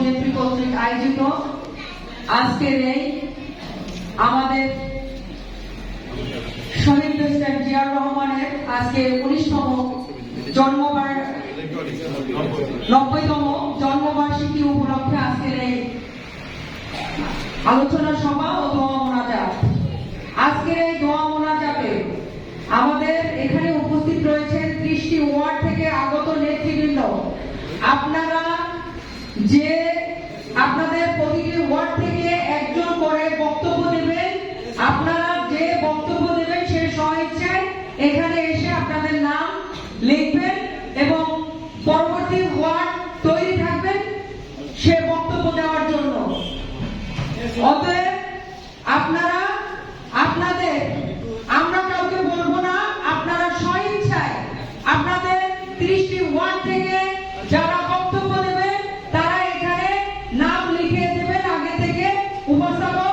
BNP কর্তৃক আয়োজিত। আজকের এই আমাদের শহীদ প্রেসিডেন্ট জিয়াউর রহমানের আজকে উনিশতম জন্মবার, নব্বইতম জন্মবার্ষিকী উপলক্ষে আজকের এই আলোচনা সভা ও দোয়া মোনাজাত। আজকের এই দোয়া মোনাজাতে আমাদের এখানে উপস্থিত রয়েছেন ত্রিশটি ওয়ার্ড থেকে আগত নেতৃবৃন্দ। আপনারা যে এখানে এসে আপনাদের নাম লিখবেন এবং পরবর্তী ওয়ার্ড তৈরি থাকবেন সে বক্তব্য দেওয়ার জন্য। অতএব আপনারা আপনাদের আমরা কাউকে বলব না আপনারা স্বইচ্ছায় আপনাদের ত্রিশটি ওয়ার্ড থেকে যারা বক্তব্য দেবেন তারা এখানে নাম লিখে দেবেন আগে থেকে। উপস্থাপক।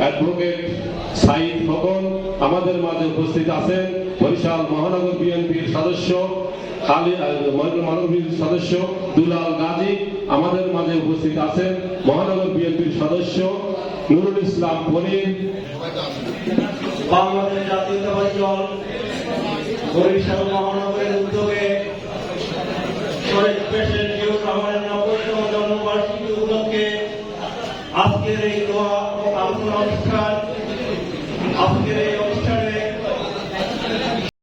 অ্যাডভোকেট সাইদ খোকন আমাদের মাঝে উপস্থিত আছেন। বরিশাল মহানগর বিএনপির সদস্য বিএনপির সদস্য, দুলাল গাজী আমাদের মাঝে উপস্থিত আছেন। মহানগর বিএনপির সদস্য, নুরুল ইসলাম পনির বাংলাদেশ জাতীয়তাবাদী দল বরিশাল মহানগরের উদ্যোগে শহীদ প্রেসিডেন্ট জিয়াউর রহমানের নব্বইতম জন্মবার্ষিকী উপলক্ষে আজকের এই অনুষ্ঠান আজকের এই